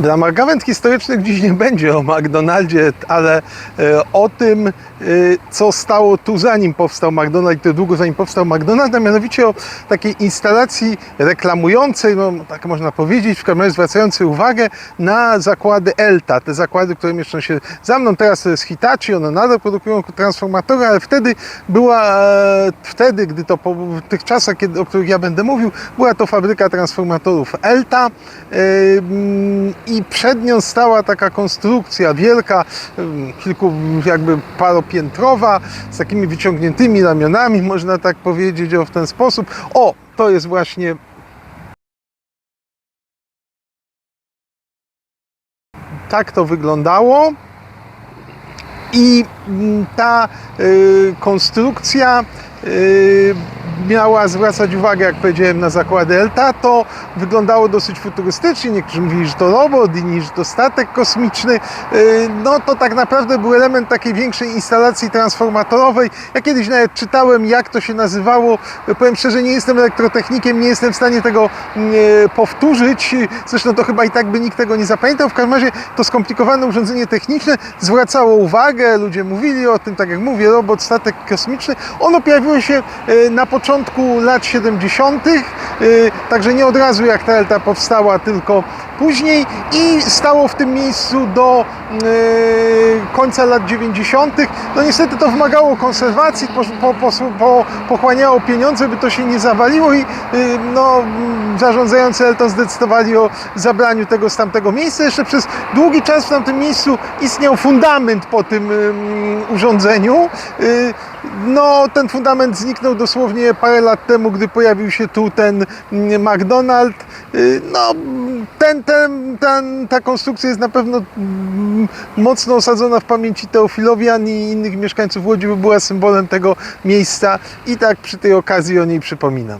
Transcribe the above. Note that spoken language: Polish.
Ramach gawęd historycznych dziś nie będzie o McDonaldzie, ale e, o tym, e, co stało tu zanim powstał McDonald, to długo zanim powstał McDonald, a mianowicie o takiej instalacji reklamującej, no tak można powiedzieć, w razie zwracającej uwagę na zakłady ELTA, te zakłady, które mieszczą się za mną, teraz to jest Hitachi, one nadal produkują transformatory, ale wtedy była, e, wtedy, gdy to tych czasach, kiedy, o których ja będę mówił, była to fabryka transformatorów ELTA i przed nią stała taka konstrukcja wielka, kilku jakby paropiętrowa, z takimi wyciągniętymi ramionami, można tak powiedzieć o w ten sposób. O, to jest właśnie tak to wyglądało. I mm, ta y, konstrukcja y, miała zwracać uwagę, jak powiedziałem, na zakłady ELTA. To wyglądało dosyć futurystycznie. Niektórzy mówili, że to robot, inni, że to statek kosmiczny. Y, no to tak naprawdę był element takiej większej instalacji transformatorowej. Ja kiedyś nawet czytałem, jak to się nazywało. Powiem szczerze, nie jestem elektrotechnikiem, nie jestem w stanie tego mm, e, powtórzyć. Zresztą to chyba i tak by nikt tego nie zapamiętał. W każdym razie to skomplikowane urządzenie techniczne zwracało uwagę, ludzie mówili o tym, tak jak mówię, robot, statek kosmiczny. Ono pojawiło się e, na początku lat 70., e, także nie od razu jak ta ELTA powstała, tylko później i stało w tym miejscu do e, końca lat 90. No niestety to wymagało konserwacji, po, po, po, po, pochłaniało pieniądze, by to się nie zawaliło i no, mm, zarządzający ELTO zdecydowali o zabraniu tego z tamtego miejsca. Jeszcze przez długi czas w tamtym miejscu istniał fundament po tym ym, urządzeniu. Y, No, ten fundament zniknął dosłownie parę lat temu, gdy pojawił się tu ten mm, McDonald. Y, No, ten, ten, ten, ta konstrukcja jest na pewno mm, mocno osadzona w pamięci Teofilowian i innych mieszkańców Łodzi, bo była symbolem tego miejsca i tak przy tej okazji o niej przypominam.